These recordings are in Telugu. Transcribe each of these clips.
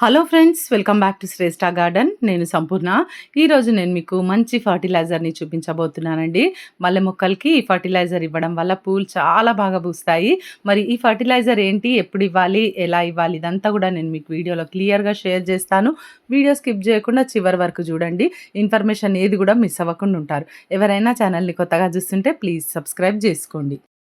Hello friends welcome back to Shreshta garden నేను సంపూర్ణ. ఈరోజు నేను మీకు మంచి ఫర్టిలైజర్ని చూపించబోతున్నానండి. మల్లె మొక్కలకి ఈ ఫర్టిలైజర్ ఇవ్వడం వల్ల పూలు చాలా బాగా పూస్తాయి. మరి ఈ ఫర్టిలైజర్ ఏంటి ఎప్పుడు ఇవ్వాలి ఎలా ఇవ్వాలి ఇదంతా కూడా నేను మీకు వీడియోలో క్లియర్గా షేర్ చేస్తాను. వీడియో స్కిప్ చేయకుండా చివరి వరకు చూడండి. ఇన్ఫర్మేషన్ ఏది కూడా మిస్ అవ్వకుండా ఉంటారు. ఎవరైనా ఛానల్ని కొత్తగా చూస్తుంటే ప్లీజ్ సబ్స్క్రైబ్ చేసుకోండి.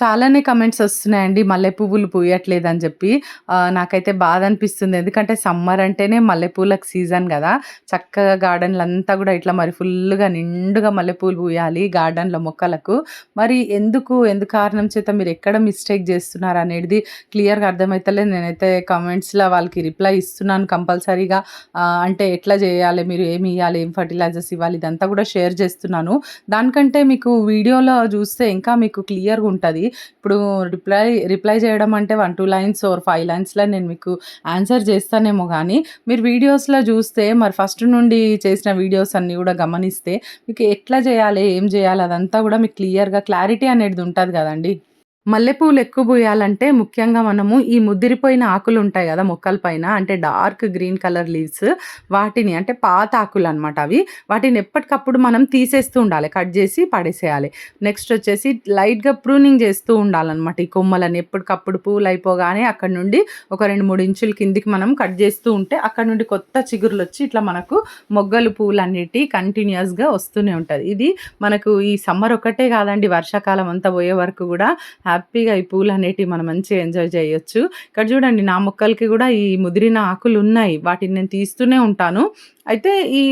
చాలానే కమెంట్స్ వస్తున్నాయండి మల్లె పువ్వులు అని చెప్పి నాకైతే బాధ అనిపిస్తుంది. ఎందుకంటే సమ్మర్ అంటేనే మల్లెపూలకు సీజన్ కదా. చక్కగా గార్డెన్లు అంతా కూడా ఇట్లా మరి ఫుల్గా నిండుగా మల్లెపూలు పూయాలి గార్డెన్లో మొక్కలకు. మరి ఎందుకు ఎందు కారణం చేత మీరు ఎక్కడ మిస్టేక్ చేస్తున్నారు అనేది క్లియర్గా అర్థమవుతలేదు నేనైతే కమెంట్స్లో వాళ్ళకి రిప్లై ఇస్తున్నాను కంపల్సరీగా. అంటే ఎట్లా చేయాలి మీరు ఏమి ఇవ్వాలి ఏం ఫర్టిలైజర్స్ ఇవ్వాలి ఇదంతా కూడా షేర్ చేస్తున్నాను. దానికంటే మీకు వీడియోలో చూస్తే ఇంకా మీకు క్లియర్గా ఉంటుంది. ఇప్పుడు రిప్లై రిప్లై చేయడం అంటే one two lines or five లైన్స్లో నేను మీకు ఆన్సర్ చేస్తానేమో కానీ మీరు వీడియోస్లో చూస్తే మరి ఫస్ట్ నుండి చేసిన వీడియోస్ అన్నీ కూడా గమనిస్తే మీకు ఎట్లా చేయాలి ఏం చేయాలి అదంతా కూడా మీకు క్లియర్గా క్లారిటీ అనేది ఉంటుంది కదండి. మల్లెపూలు ఎక్కువ పోయాలంటే ముఖ్యంగా మనము ఈ ముదిరిపోయిన ఆకులు ఉంటాయి కదా మొక్కల పైన అంటే డార్క్ గ్రీన్ కలర్ లీవ్స్ వాటిని అంటే పాత ఆకులు అనమాట అవి. వాటిని ఎప్పటికప్పుడు మనం తీసేస్తూ ఉండాలి కట్ చేసి పడేసేయాలి. నెక్స్ట్ వచ్చేసి లైట్గా ప్రూనింగ్ చేస్తూ ఉండాలన్నమాట ఈ కొమ్మలని ఎప్పటికప్పుడు పూలు అయిపోగానే అక్కడ నుండి ఒక రెండు మూడు ఇంచుల కిందికి మనం కట్ చేస్తూ ఉంటే అక్కడ నుండి కొత్త చిగురులు వచ్చి ఇట్లా మనకు మొగ్గలు పూలు అన్నిటి కంటిన్యూస్గా వస్తూనే ఉంటుంది. ఇది మనకు ఈ సమ్మర్ ఒకటే కాదండి వర్షాకాలం అంతా పోయే వరకు కూడా హ్యాపీగా ఈ పూలు అనేటివి మనం మంచిగా ఎంజాయ్ చేయొచ్చు. ఇక్కడ చూడండి నా మొక్కలకి కూడా ఈ ముదిరిన ఆకులు ఉన్నాయి. వాటిని నేను తీస్తూనే ఉంటాను. అయితే ఈ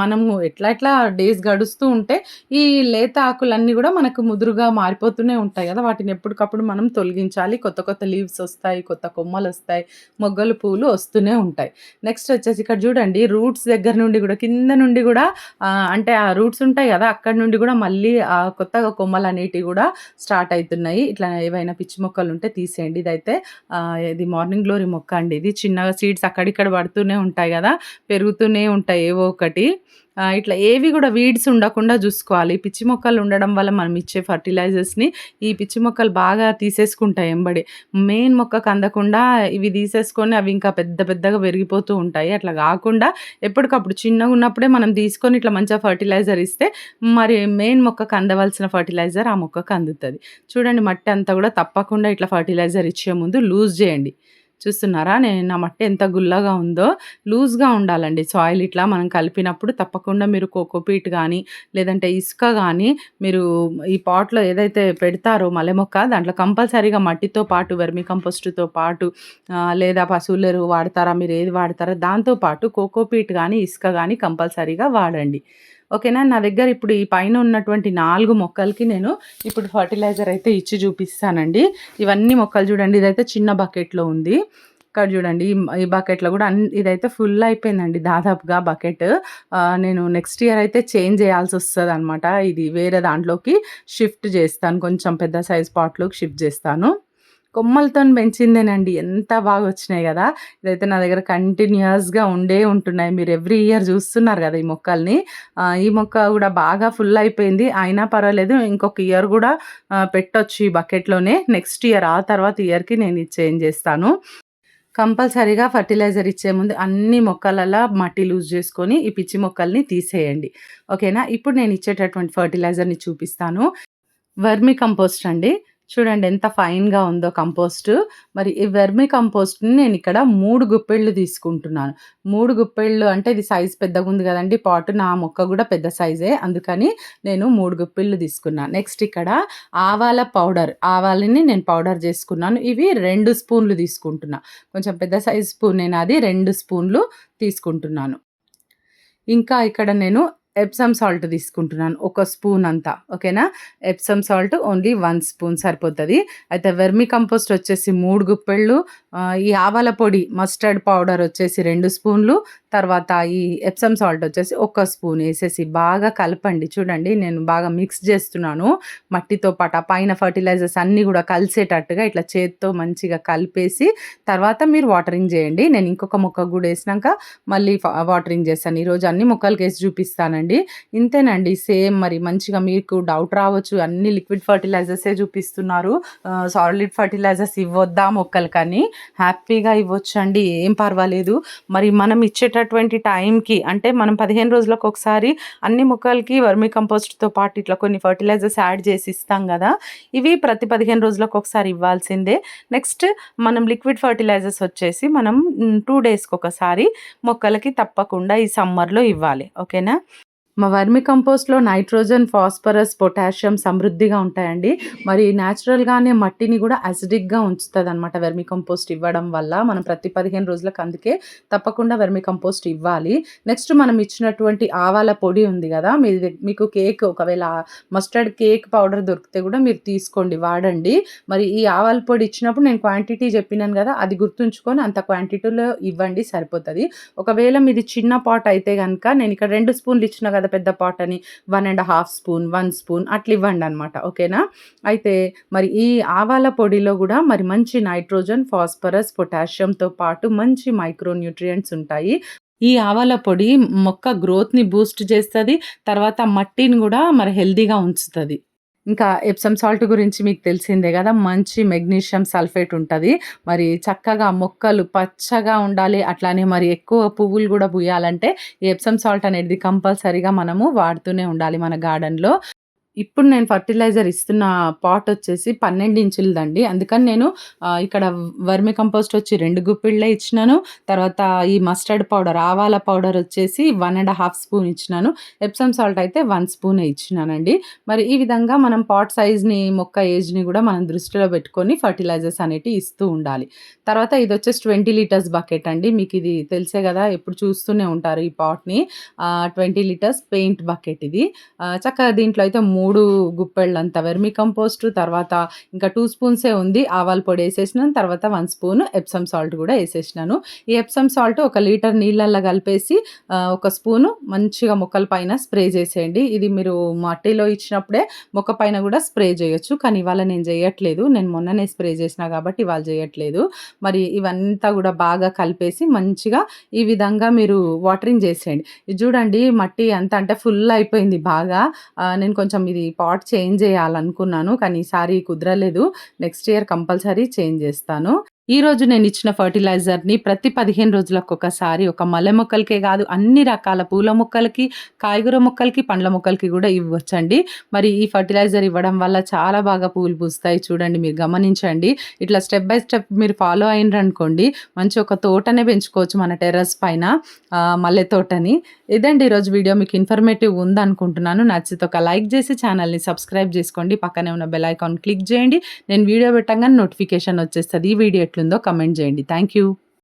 మనము ఎట్లా ఎట్లా డేస్ గడుస్తూ ఉంటే ఈ లేత ఆకులన్నీ కూడా మనకు ముదురుగా మారిపోతూనే ఉంటాయి కదా. వాటిని ఎప్పటికప్పుడు మనం తొలగించాలి. కొత్త కొత్త లీవ్స్ వస్తాయి కొత్త కొమ్మలు వస్తాయి మొగ్గలు పూలు వస్తూనే ఉంటాయి. నెక్స్ట్ వచ్చేసి ఇక్కడ చూడండి రూట్స్ దగ్గర నుండి కూడా కింద నుండి కూడా అంటే ఆ రూట్స్ ఉంటాయి కదా అక్కడ నుండి కూడా మళ్ళీ కొత్తగా కొమ్మలు అనేటివి కూడా స్టార్ట్ అవుతున్నాయి. ఇట్లా ఏవైనా పిచ్చి మొక్కలు ఉంటే తీసేయండి. ఇదైతే ఇది మార్నింగ్ గ్లోరీ మొక్క అండి. ఇది చిన్నగా సీడ్స్ అక్కడిక్కడ పడుతూనే ఉంటాయి కదా పెరుగుతూనే ఉంటాయి ఏవో ఒకటి. ఇట్లా ఏవి కూడా వీడ్స్ ఉండకుండా చూసుకోవాలి. పిచ్చి మొక్కలు ఉండడం వల్ల మనం ఇచ్చే ఫర్టిలైజర్స్ని ఈ పిచ్చి మొక్కలు బాగా తీసేసుకుంటాయి ఎంబడి. మెయిన్ మొక్కకు అందకుండా ఇవి తీసేసుకొని అవి ఇంకా పెద్ద పెద్దగా పెరిగిపోతూ ఉంటాయి. అట్లా కాకుండా ఎప్పటికప్పుడు చిన్నగా ఉన్నప్పుడే మనం తీసుకొని ఇట్లా మంచిగా ఫర్టిలైజర్ ఇస్తే మరి మెయిన్ మొక్కకు అందవలసిన ఫర్టిలైజర్ ఆ మొక్కకు అందుతుంది. చూడండి మట్టి అంతా కూడా తప్పకుండా ఇట్లా ఫర్టిలైజర్ ఇచ్చే ముందు లూజ్ చేయండి. చూస్తున్నారా? నేను నా మట్టి ఎంత గుల్లగా ఉందో లూజ్గా ఉండాలండి. సాయిల్ ఇట్లా మనం కలిపినప్పుడు తప్పకుండా మీరు కోకోపీట్ కానీ లేదంటే ఇసుక కానీ మీరు ఈ పాట్లో ఏదైతే పెడతారో మలెమొక్క దాంట్లో కంపల్సరీగా మట్టితో పాటు వెర్మి కంపోస్ట్తో పాటు లేదా పశువులు వాడతారా మీరు ఏది వాడతారో దాంతోపాటు కోకోపీట్ కానీ ఇసుక కానీ కంపల్సరీగా వాడండి. ఓకేనా? నా దగ్గర ఇప్పుడు ఈ పైన ఉన్నటువంటి నాలుగు మొక్కలకి నేను ఇప్పుడు ఫర్టిలైజర్ అయితే ఇచ్చి చూపిస్తానండి. ఇవన్నీ మొక్కలు చూడండి. ఇదైతే చిన్న బకెట్లో ఉంది. ఇక్కడ చూడండి. ఈ బకెట్లో కూడా అన్ ఇదైతే ఫుల్ అయిపోయిందండి దాదాపుగా బకెట్. నేను నెక్స్ట్ ఇయర్ అయితే చేంజ్ చేయాల్సి వస్తుంది అనమాట ఇది వేరే దాంట్లోకి షిఫ్ట్ చేస్తాను. కొంచెం పెద్ద సైజ్ పాట్లోకి షిఫ్ట్ చేస్తాను. కొమ్మలతో పెంచిందేనండి. ఎంత బాగా వచ్చినాయి కదా. ఇదైతే నా దగ్గర కంటిన్యూస్గా ఉండే ఉంటున్నాయి. మీరు ఎవ్రీ ఇయర్ చూస్తున్నారు కదా ఈ మొక్కల్ని. ఈ మొక్క కూడా బాగా ఫుల్ అయిపోయింది. అయినా పర్వాలేదు ఇంకొక ఇయర్ కూడా పెట్టొచ్చు ఈ బకెట్లోనే. నెక్స్ట్ ఇయర్ ఆ తర్వాత ఇయర్కి నేను ఇది చేంజ్ చేస్తాను. కంపల్సరీగా ఫర్టిలైజర్ ఇచ్చే ముందు అన్ని మొక్కలలో మట్టి లూజ్ చేసుకొని ఈ పిచ్చి మొక్కల్ని తీసేయండి. ఓకేనా? ఇప్పుడు నేను ఇచ్చేటటువంటి ఫర్టిలైజర్ని చూపిస్తాను. వర్మి కంపోస్ట్ అండి. చూడండి ఎంత ఫైన్గా ఉందో కంపోస్ట్. మరి ఈ వెర్మి కంపోస్ట్ని నేను ఇక్కడ మూడు గుప్పెళ్ళు తీసుకుంటున్నాను. మూడు గుప్పెళ్ళు అంటే ఇది సైజ్ పెద్దగా ఉంది కదండి పాటు నా మొక్క కూడా పెద్ద సైజే అందుకని నేను మూడు గుప్పెళ్ళు తీసుకున్నాను నెక్స్ట్ ఇక్కడ ఆవాల పౌడర్ ఆవాలని నేను పౌడర్ చేసుకున్నాను. ఇవి రెండు స్పూన్లు తీసుకుంటున్నా. కొంచెం పెద్ద సైజ్ స్పూన్ నేను అది రెండు స్పూన్లు తీసుకుంటున్నాను. ఇంకా ఇక్కడ నేను ఎప్సమ్ సాల్ట్ తీసుకుంటున్నాను ఒక స్పూన్ అంతా ఓకేనా? Epsom salt only one spoon సరిపోతుంది. అయితే వెర్మి కంపోస్ట్ వచ్చేసి మూడు గుప్పెళ్ళు ఈ ఆవాల పొడి మస్టర్డ్ పౌడర్ వచ్చేసి రెండు స్పూన్లు తర్వాత ఈ ఎప్సమ్ సాల్ట్ వచ్చేసి ఒక స్పూన్ వేసేసి బాగా కలపండి. చూడండి నేను బాగా మిక్స్ చేస్తున్నాను. మట్టితో పాటు పైన ఫర్టిలైజర్స్ అన్నీ కూడా కలిసేటట్టుగా ఇట్లా చేత్తో మంచిగా కలిపేసి తర్వాత మీరు వాటరింగ్ చేయండి. నేను ఇంకొక మొక్క కూడా వేసినాక మళ్ళీ వాటరింగ్ చేస్తాను. ఈరోజు అన్ని మొక్కలకి వేసి చూపిస్తానండి. ఇంతేనండి. సేమ్ మరి మంచిగా మీకు డౌట్ రావచ్చు. అన్ని లిక్విడ్ ఫర్టిలైజర్సే చూపిస్తున్నారు. సాలిడ్ ఫర్టిలైజర్స్ ఇవ్వద్దా మొక్కలు కానీ హ్యాపీగా ఇవ్వచ్చండి. ఏం పర్వాలేదు. మరి మనం ఇచ్చేటటువంటి టైంకి అంటే మనం పదిహేను రోజులకు ఒకసారి అన్ని మొక్కలకి వర్మీ కంపోస్ట్తో పాటు ఇట్లా కొన్ని ఫర్టిలైజర్స్ యాడ్ చేసి ఇస్తాం కదా. ఇవి ప్రతి పదిహేను రోజులకు ఒకసారి ఇవ్వాల్సిందే. నెక్స్ట్ మనం లిక్విడ్ ఫర్టిలైజర్స్ వచ్చేసి మనం టూ డేస్కి ఒకసారి మొక్కలకి తప్పకుండా ఈ సమ్మర్లో ఇవ్వాలి. ఓకేనా? మా వర్మి కంపోస్ట్లో నైట్రోజన్ ఫాస్ఫరస్ పొటాషియం సమృద్ధిగా ఉంటాయండి. మరి న్యాచురల్గానే మట్టిని కూడా అసిడిక్గా ఉంచుతుంది అనమాట వెర్మి కంపోస్ట్ ఇవ్వడం వల్ల. మనం ప్రతి పదిహేను రోజులకు అందుకే తప్పకుండా వెర్మి కంపోస్ట్ ఇవ్వాలి. నెక్స్ట్ మనం ఇచ్చినటువంటి ఆవాల పొడి ఉంది కదా మీ మీకు కేక్ ఒకవేళ మస్టర్డ్ కేక్ పౌడర్ దొరికితే కూడా మీరు తీసుకోండి వాడండి. మరి ఈ ఆవాల పొడి ఇచ్చినప్పుడు నేను క్వాంటిటీ చెప్పినాను కదా అది గుర్తుంచుకొని అంత క్వాంటిటీలో ఇవ్వండి సరిపోతుంది. ఒకవేళ మీది చిన్న పాట్ అయితే కనుక నేను ఇక్కడ రెండు స్పూన్లు ఇచ్చిన కదా పెద్ద పాట్ అని one and half spoon one spoon అట్లా ఇవ్వండి అనమాట ఓకేనా? అయితే మరి ఈ ఆవాల పొడిలో కూడా మరి మంచి నైట్రోజన్ ఫాస్ఫరస్ పొటాషియంతో పాటు మంచి మైక్రో న్యూట్రియంట్స్ ఉంటాయి. ఈ ఆవాల పొడి మొక్క గ్రోత్ని బూస్ట్ చేస్తుంది తర్వాత మట్టిని కూడా మరి హెల్దీగా ఉంచుతుంది. ఇంకా ఎప్సమ్ సాల్ట్ గురించి మీకు తెలిసిందే కదా మంచి మెగ్నీషియం సల్ఫేట్ ఉంటుంది. మరి చక్కగా మొక్కలు పచ్చగా ఉండాలి అట్లానే మరి ఎక్కువ పువ్వులు కూడా పూయాలంటే ఈ ఎప్సమ్ సాల్ట్ అనేది కంపల్సరీగా మనము వాడుతూనే ఉండాలి మన గార్డెన్లో ఇప్పుడు నేను ఫర్టిలైజర్ ఇస్తున్న పాట్ వచ్చేసి పన్నెండు ఇంచులదండి. అందుకని నేను ఇక్కడ వర్మి కంపోస్ట్ వచ్చి రెండు గుప్పిళ్ళే ఇచ్చినాను. తర్వాత ఈ మస్టర్డ్ పౌడర్ ఆవాల పౌడర్ వచ్చేసి వన్ అండ్ హాఫ్ స్పూన్ ఇచ్చినాను. ఎప్సమ్ సాల్ట్ అయితే వన్ స్పూనే ఇచ్చినానండి. మరి ఈ విధంగా మనం పాట్ సైజ్ని మొక్క ఏజ్ని కూడా మనం దృష్టిలో పెట్టుకొని ఫర్టిలైజర్స్ అనేవి ఇస్తూ ఉండాలి. తర్వాత ఇది వచ్చేసి ట్వంటీ లీటర్స్ బకెట్ అండి. మీకు ఇది తెలిసే కదా ఎప్పుడు చూస్తూనే ఉంటారు ఈ పాట్ని ట్వంటీ లీటర్స్ పెయింట్ బకెట్ ఇది. చక్కగా దీంట్లో అయితే మూడు మూడు గుప్పెళ్ళంత వెర్మి కంపోస్ట్ తర్వాత ఇంకా టూ స్పూన్సే ఉంది ఆవాల పొడి వేసేసినాను తర్వాత వన్ స్పూన్ ఎప్సమ్ సాల్ట్ కూడా వేసేసినాను. ఈ ఎప్సమ్ సాల్ట్ ఒక లీటర్ నీళ్ళల్లో కలిపేసి ఒక స్పూను మంచిగా మొక్కల పైన స్ప్రే చేసేయండి. ఇది మీరు మట్టిలో ఇచ్చినప్పుడే మొక్క పైన కూడా స్ప్రే చేయొచ్చు కానీ ఇవాళ నేను చేయట్లేదు. నేను మొన్ననే స్ప్రే చేసిన కాబట్టి ఇవాళ చేయట్లేదు. మరి ఇవంతా కూడా బాగా కలిపేసి మంచిగా ఈ విధంగా మీరు వాటరింగ్ చేసేయండి. ఇది చూడండి మట్టి అంతా అంటే ఫుల్ అయిపోయింది బాగా. నేను కొంచెం ఇది ఇది పాట్ చేంజ్ చేయాలనుకున్నాను కానీ ఈసారి కుదరలేదు. నెక్స్ట్ ఇయర్ కంపల్సరీ చేంజ్ చేస్తాను. ఈరోజు నేను ఇచ్చిన ఫర్టిలైజర్ని ప్రతి పదిహేను రోజులకు ఒకసారి ఒక మల్లె మొక్కలకే కాదు అన్ని రకాల పూల మొక్కలకి కాయగూర మొక్కలకి పండ్ల మొక్కలకి కూడా ఇవ్వచ్చండి. మరి ఈ ఫర్టిలైజర్ ఇవ్వడం వల్ల చాలా బాగా పూలు పూస్తాయి చూడండి మీరు గమనించండి. ఇట్లా స్టెప్ బై స్టెప్ మీరు ఫాలో అయినరు అనుకోండి మంచి ఒక తోటనే పెంచుకోవచ్చు మన టెర్రస్ పైన మల్లె తోటని. ఇదండి ఈరోజు వీడియో మీకు ఇన్ఫర్మేటివ్ ఉందనుకుంటున్నాను. నచ్చితే ఒక లైక్ చేసి ఛానల్ని సబ్స్క్రైబ్ చేసుకోండి. పక్కనే ఉన్న బెల్ ఐకాన్ క్లిక్ చేయండి. నేను వీడియో పెట్టగానే నోటిఫికేషన్ వచ్చేస్తుంది. ఈ వీడియో ఎట్లుందో కమెంట్ చేయండి. Thank you.